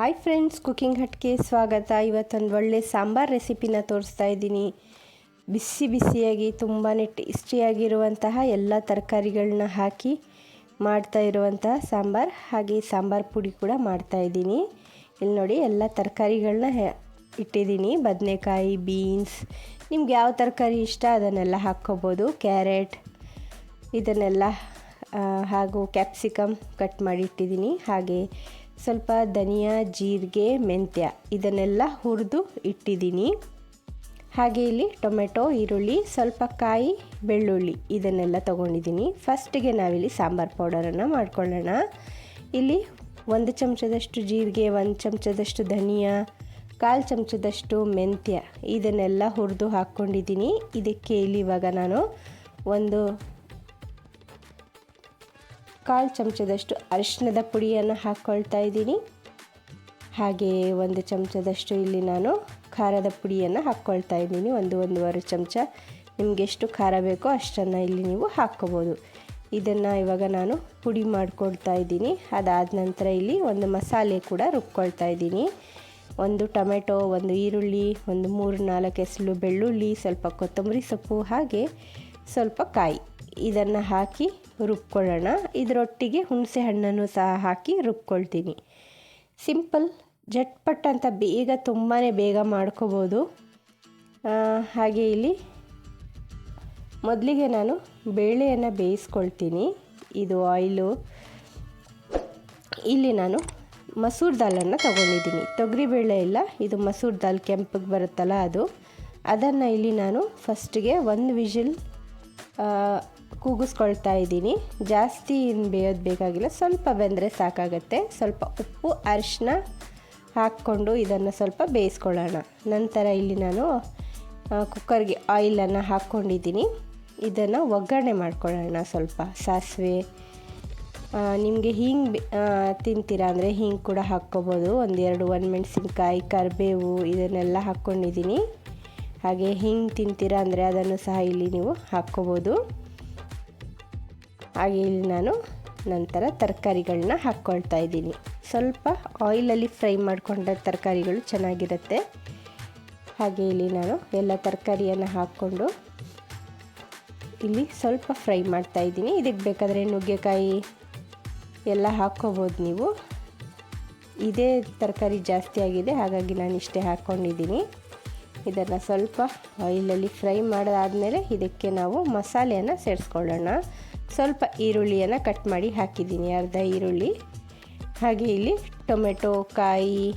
Hi friends cooking ಹಟ್ಗೆ ಸ್ವಾಗತ ಇವತ್ತೊಂದು ಒಳ್ಳೆ ಸಾಂಬಾರ್ ರೆಸಿಪಿನ ತೋರಿಸ್ತಾ ಇದ್ದೀನಿ ಬಿಸಿ ಬಿಸಿಯಾಗಿ ತುಂಬಾ ಟೇಸ್ಟಿಯಾಗಿರುವಂತಹ ಎಲ್ಲ ತರಕಾರಿಗಳನ್ನ ಹಾಕಿ ಮಾಡ್ತಾ ಇರುವಂತಹ ಸಾಂಬಾರ್ ಹಾಗೆ ಸಾಂಬಾರ್ ಪುಡಿ ಕೂಡ ಮಾಡ್ತಾ ಇದ್ದೀನಿ ಇಲ್ಲಿ ನೋಡಿ ಎಲ್ಲ ತರಕಾರಿಗಳನ್ನ ಇಟ್ಟಿದ್ದೀನಿ ಬದನೆಕಾಯಿ ಬೀನ್ಸ್ ನಿಮ್ಗೆ ಯಾವ ತರಕಾರಿ ಇಷ್ಟ ಅದನ್ನೆಲ್ಲ ಹಾಕ್ಕೋಬೋದು ಕ್ಯಾರೆಟ್ ಇದನ್ನೆಲ್ಲ ಹಾಗೂ ಕ್ಯಾಪ್ಸಿಕಮ್ ಕಟ್ ಮಾಡಿ ಇಟ್ಟಿದ್ದೀನಿ ಹಾಗೆ ಸ್ವಲ್ಪ ಧನಿಯಾ, ಜೀರಿಗೆ, ಮೆಂತ್ಯ ಇದನ್ನೆಲ್ಲ ಹುರಿದು ಇಟ್ಟಿದ್ದೀನಿ. ಹಾಗೆ ಇಲ್ಲಿ ಟೊಮೆಟೊ, ಈರುಳ್ಳಿ, ಸ್ವಲ್ಪ ಕಾಯಿ, ಬೆಳ್ಳುಳ್ಳಿ ಇದನ್ನೆಲ್ಲ ತೊಗೊಂಡಿದ್ದೀನಿ. ಫಸ್ಟಿಗೆ ನಾವಿಲ್ಲಿ ಸಾಂಬಾರು ಪೌಡರನ್ನು ಮಾಡ್ಕೊಳ್ಳೋಣ. ಇಲ್ಲಿ ಒಂದು ಚಮಚದಷ್ಟು ಜೀರಿಗೆ, ಒಂದು ಚಮಚದಷ್ಟು ಧನಿಯಾ, ಕಾಲು ಚಮಚದಷ್ಟು ಮೆಂತ್ಯ ಇದನ್ನೆಲ್ಲ ಹುರಿದು ಹಾಕ್ಕೊಂಡಿದ್ದೀನಿ. ಇದಕ್ಕೆ ಇಲ್ಲಿ ಇವಾಗ ನಾನು ಒಂದು ಕಾಲು ಚಮಚದಷ್ಟು ಅರಿಶಿಣದ ಪುಡಿಯನ್ನು ಹಾಕ್ಕೊಳ್ತಾ ಇದ್ದೀನಿ. ಹಾಗೆ ಒಂದು ಚಮಚದಷ್ಟು ಇಲ್ಲಿ ನಾನು ಖಾರದ ಪುಡಿಯನ್ನು ಹಾಕ್ಕೊಳ್ತಾ ಇದ್ದೀನಿ. ಒಂದು ಒಂದೂವರೆ ಚಮಚ ನಿಮಗೆ ಎಷ್ಟು ಖಾರ ಬೇಕೋ ಅಷ್ಟನ್ನು ಇಲ್ಲಿ ನೀವು ಹಾಕ್ಕೋಬೋದು. ಇದನ್ನು ಇವಾಗ ನಾನು ಪುಡಿ ಮಾಡ್ಕೊಳ್ತಾ ಇದ್ದೀನಿ. ಅದಾದ ನಂತರ ಇಲ್ಲಿ ಒಂದು ಮಸಾಲೆ ಕೂಡ ರುಬ್ಕೊಳ್ತಾ ಇದ್ದೀನಿ. ಒಂದು ಟೊಮೆಟೊ, ಒಂದು ಈರುಳ್ಳಿ, ಒಂದು ಮೂರು ನಾಲ್ಕು ಎಸಳು ಬೆಳ್ಳುಳ್ಳಿ, ಸ್ವಲ್ಪ ಕೊತ್ತಂಬರಿ ಸೊಪ್ಪು ಹಾಗೆ ಸ್ವಲ್ಪ ಕಾಯಿ. ಇದನ್ನು ಹಾಕಿ ರುಬ್ಕೊಳ್ಳೋಣ. ಇದರೊಟ್ಟಿಗೆ ಹುಣಸೆ ಹಣ್ಣನ್ನು ಸಹ ಹಾಕಿ ರುಬ್ಕೊಳ್ತೀನಿ. ಸಿಂಪಲ್ ಜಟ್ಪಟ್ ಅಂತ ಬೇಗ ತುಂಬಾ ಬೇಗ ಮಾಡ್ಕೋಬೋದು. ಹಾಗೆ ಇಲ್ಲಿ ಮೊದಲಿಗೆ ನಾನು ಬೇಳೆಯನ್ನು ಬೇಯಿಸ್ಕೊಳ್ತೀನಿ. ಇದು ಆಯಿಲು ಇಲ್ಲಿ ನಾನು ಮಸೂರ್ ದಾಲನ್ನು ತೊಗೊಂಡಿದ್ದೀನಿ. ತೊಗರಿಬೇಳೆ ಇಲ್ಲ, ಇದು ಮಸೂರ್ ದಾಲ್ ಕೆಂಪಗೆ ಬರುತ್ತಲ್ಲ ಅದು. ಅದನ್ನು ಇಲ್ಲಿ ನಾನು ಫಸ್ಟಿಗೆ ಒಂದು ವಿಷಿಲ್ ಕೂಗಿಸ್ಕೊಳ್ತಾ ಇದ್ದೀನಿ. ಜಾಸ್ತಿ ಏನು ಬೇಯೋದು ಬೇಕಾಗಿಲ್ಲ. ಸ್ವಲ್ಪ ಬೆಂದರೆ ಸಾಕಾಗತ್ತೆ. ಸ್ವಲ್ಪ ಉಪ್ಪು ಅರಿಶಿನ ಹಾಕ್ಕೊಂಡು ಇದನ್ನು ಸ್ವಲ್ಪ ಬೇಯಿಸ್ಕೊಳ್ಳೋಣ. ನಂತರ ಇಲ್ಲಿ ನಾನು ಕುಕ್ಕರ್ಗೆ ಆಯಿಲನ್ನು ಹಾಕ್ಕೊಂಡಿದ್ದೀನಿ. ಇದನ್ನು ಒಗ್ಗರಣೆ ಮಾಡ್ಕೊಳ್ಳೋಣ ಸ್ವಲ್ಪ. ಸಾಸಿವೆ ನಿಮಗೆ ಹಿಂಗೆ ತಿಂತೀರಾ ಅಂದರೆ ಹಿಂಗೆ ಕೂಡ ಹಾಕ್ಕೋಬೋದು. ಒಂದೆರಡು ಮೆಣಸಿನ್ಕಾಯಿ ಕರಿಬೇವು ಇದನ್ನೆಲ್ಲ ಹಾಕ್ಕೊಂಡಿದ್ದೀನಿ. ಹಾಗೆ ಹಿಂಗೆ ತಿಂತೀರಾ ಅಂದರೆ ಅದನ್ನು ಸಹ ಇಲ್ಲಿ ನೀವು ಹಾಕ್ಕೋಬೋದು. ಹಾಗೆ ಇಲ್ಲಿ ನಾನು ನಂತರ ತರಕಾರಿಗಳನ್ನ ಹಾಕ್ಕೊಳ್ತಾ ಇದ್ದೀನಿ. ಸ್ವಲ್ಪ ಆಯಿಲಲ್ಲಿ ಫ್ರೈ ಮಾಡಿಕೊಂಡ ತರಕಾರಿಗಳು ಚೆನ್ನಾಗಿರುತ್ತೆ. ಹಾಗೆ ಇಲ್ಲಿ ನಾನು ಎಲ್ಲ ತರಕಾರಿಯನ್ನು ಹಾಕ್ಕೊಂಡು ಇಲ್ಲಿ ಸ್ವಲ್ಪ ಫ್ರೈ ಮಾಡ್ತಾ ಇದ್ದೀನಿ. ಇದಕ್ಕೆ ಬೇಕಾದರೆ ನುಗ್ಗೆಕಾಯಿ ಎಲ್ಲ ಹಾಕ್ಕೋಬೋದು ನೀವು. ಇದೇ ತರಕಾರಿ ಜಾಸ್ತಿ ಆಗಿದೆ, ಹಾಗಾಗಿ ನಾನು ಇಷ್ಟೇ ಹಾಕ್ಕೊಂಡಿದ್ದೀನಿ. ಇದನ್ನು ಸ್ವಲ್ಪ ಆಯಿಲಲ್ಲಿ ಫ್ರೈ ಮಾಡಾದಮೇಲೆ ಇದಕ್ಕೆ ನಾವು ಮಸಾಲೆಯನ್ನು ಸೇರಿಸ್ಕೊಳ್ಳೋಣ. ಸ್ವಲ್ಪ ಈರುಳ್ಳಿಯನ್ನು ಕಟ್ ಮಾಡಿ ಹಾಕಿದ್ದೀನಿ, ಅರ್ಧ ಈರುಳ್ಳಿ. ಹಾಗೆ ಇಲ್ಲಿ ಟೊಮೆಟೊ, ಕಾಯಿ,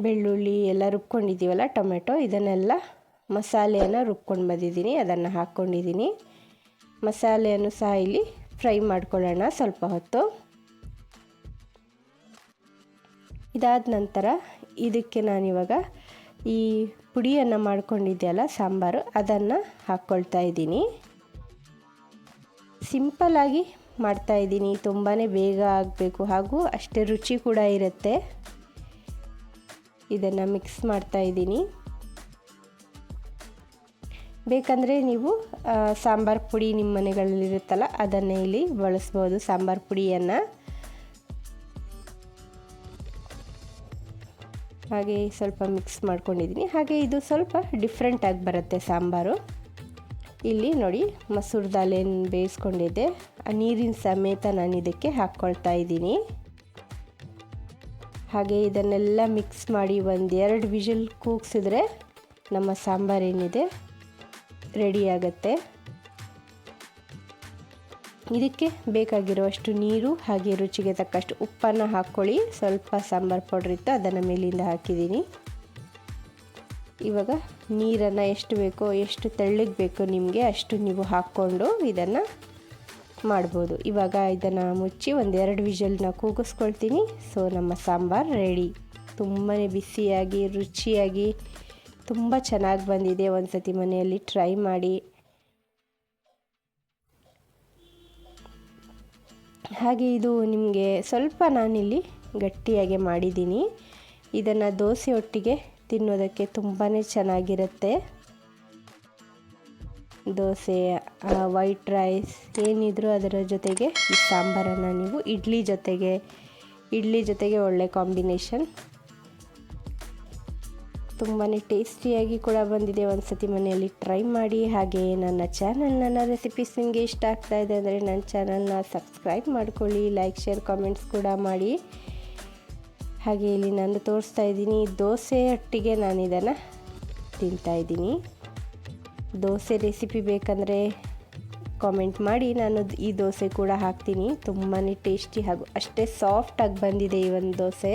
ಬೆಳ್ಳುಳ್ಳಿ ಎಲ್ಲ ರುಬ್ಕೊಂಡಿದ್ದೀವಲ್ಲ ಟೊಮೆಟೊ, ಇದನ್ನೆಲ್ಲ ಮಸಾಲೆಯನ್ನು ರುಬ್ಕೊಂಡು ಬಂದಿದ್ದೀನಿ, ಅದನ್ನು ಹಾಕ್ಕೊಂಡಿದ್ದೀನಿ. ಮಸಾಲೆಯನ್ನು ಸಹ ಇಲ್ಲಿ ಫ್ರೈ ಮಾಡ್ಕೊಳ್ಳೋಣ ಸ್ವಲ್ಪ ಹೊತ್ತು. ಇದಾದ ನಂತರ ಇದಕ್ಕೆ ನಾನಿವಾಗ ಈ ಪುಡಿಯನ್ನು ಮಾಡ್ಕೊಂಡಿದ್ದೆಯಲ್ಲ ಸಾಂಬಾರು, ಅದನ್ನು ಹಾಕ್ಕೊಳ್ತಾ ಇದ್ದೀನಿ. ಸಿಂಪಲ್ಲಾಗಿ ಮಾಡ್ತಾ ಇದ್ದೀನಿ. ತುಂಬಾ ಬೇಗ ಆಗಬೇಕು. ಹಾಗೂ ಅಷ್ಟೇ ರುಚಿ ಕೂಡ ಇರುತ್ತೆ. ಇದನ್ನು ಮಿಕ್ಸ್ ಮಾಡ್ತಾ ಇದ್ದೀನಿ. ಬೇಕಂದರೆ ನೀವು ಸಾಂಬಾರ್ ಪುಡಿ ನಿಮ್ಮ ಮನೆಗಳಲ್ಲಿರುತ್ತಲ್ಲ ಅದನ್ನೇ ಇಲ್ಲಿ ಬಳಸ್ಬೋದು. ಸಾಂಬಾರು ಪುಡಿಯನ್ನು. ಹಾಗೆ ಸ್ವಲ್ಪ ಮಿಕ್ಸ್ ಮಾಡ್ಕೊಂಡಿದ್ದೀನಿ. ಹಾಗೆ ಇದು ಸ್ವಲ್ಪ ಡಿಫ್ರೆಂಟಾಗಿ ಬರುತ್ತೆ ಸಾಂಬಾರು. ಇಲ್ಲಿ ನೋಡಿ ಮಸೂರ್ ದಾಲ್ ಏನು ಬೇಯಿಸ್ಕೊಂಡಿದ್ದೆ. ಆ ನೀರಿನ ಸಮೇತ ನಾನು ಇದಕ್ಕೆ ಹಾಕ್ಕೊಳ್ತಾ ಇದ್ದೀನಿ. ಹಾಗೆ ಇದನ್ನೆಲ್ಲ ಮಿಕ್ಸ್ ಮಾಡಿ ಒಂದು ಎರಡು ವಿಷಲ್ ಕೂಗಿಸಿದ್ರೆ ನಮ್ಮ ಸಾಂಬಾರು ಏನಿದೆ ರೆಡಿ ಆಗುತ್ತೆ. ಇದಕ್ಕೆ ಬೇಕಾಗಿರುವಷ್ಟು ನೀರು ಹಾಗೆ ರುಚಿಗೆ ತಕ್ಕಷ್ಟು ಉಪ್ಪನ್ನು ಹಾಕ್ಕೊಳ್ಳಿ. ಸ್ವಲ್ಪ ಸಾಂಬಾರು ಪೌಡ್ರ್ ಇತ್ತು, ಅದನ್ನು ಮೇಲಿಂದ ಹಾಕಿದ್ದೀನಿ. ಇವಾಗ ನೀರನ್ನು ಎಷ್ಟು ಬೇಕೋ, ಎಷ್ಟು ತೆಳ್ಳಗೆ ಬೇಕೋ ನಿಮಗೆ ಅಷ್ಟು ನೀವು ಹಾಕ್ಕೊಂಡು ಇದನ್ನು ಮಾಡ್ಬೋದು. ಇವಾಗ ಇದನ್ನು ಮುಚ್ಚಿ ಒಂದೆರಡು ವಿಜಲ್ನ ಕೂಗಿಸ್ಕೊಳ್ತೀನಿ. ಸೊ, ನಮ್ಮ ಸಾಂಬಾರು ರೆಡಿ. ತುಂಬಾ ಬಿಸಿಯಾಗಿ, ರುಚಿಯಾಗಿ, ತುಂಬ ಚೆನ್ನಾಗಿ ಬಂದಿದೆ. ಒಂದು ಸತಿ ಮನೆಯಲ್ಲಿ ಟ್ರೈ ಮಾಡಿ. ಹಾಗೆ ಇದು ನಿಮಗೆ ಸ್ವಲ್ಪ ನಾನಿಲ್ಲಿ ಗಟ್ಟಿಯಾಗಿ ಮಾಡಿದ್ದೀನಿ. ಇದನ್ನು ದೋಸೆ ಒಟ್ಟಿಗೆ ತಿನ್ನೋದಕ್ಕೆ ತುಂಬಾ ಚೆನ್ನಾಗಿರುತ್ತೆ. ದೋಸೆ ವೈಟ್ ರೈಸ್ ಏನಿದ್ರೂ ಅದರ ಜೊತೆಗೆ ಈ ಸಾಂಬಾರನ್ನು ನೀವು ಇಡ್ಲಿ ಜೊತೆಗೆ ಇಡ್ಲಿ ಜೊತೆಗೆ ಒಳ್ಳೆ ಕಾಂಬಿನೇಷನ್ ತುಂಬಾ ಟೇಸ್ಟಿಯಾಗಿ ಕೂಡ ಬಂದಿದೆ. ಒಂದು ಸತಿ ಮನೆಯಲ್ಲಿ ಟ್ರೈ ಮಾಡಿ, ಹಾಗೆ ನನ್ನ ಚಾನಲ್ ನನ್ನ ರೆಸಿಪೀಸ್ ನಿಮಗೆ ಇಷ್ಟ ಆಗ್ತಾ ಇದೆ ಅಂದರೆ ನನ್ನ ಚಾನಲ್ನ ಸಬ್ಸ್ಕ್ರೈಬ್ ಮಾಡ್ಕೊಳ್ಳಿ, ಲೈಕ್, ಶೇರ್, ಕಾಮೆಂಟ್ಸ್ ಕೂಡ ಮಾಡಿ. ಹಾಗೆ ಇಲ್ಲಿ ನಾನು ತೋರಿಸ್ತಾ ಇದ್ದೀನಿ, ದೋಸೆ ಒಟ್ಟಿಗೆ ನಾನು ಇದನ್ನು ತಿಂತಾ ಇದ್ದೀನಿ. ದೋಸೆ ರೆಸಿಪಿ ಬೇಕಂದರೆ ಕಾಮೆಂಟ್ ಮಾಡಿ, ನಾನು ಈ ದೋಸೆ ಕೂಡ ಹಾಕ್ತೀನಿ. ತುಂಬಾ ಟೇಸ್ಟಿ ಹಾಗೂ ಅಷ್ಟೇ ಸಾಫ್ಟಾಗಿ ಬಂದಿದೆ ಈ ಒಂದು ದೋಸೆ.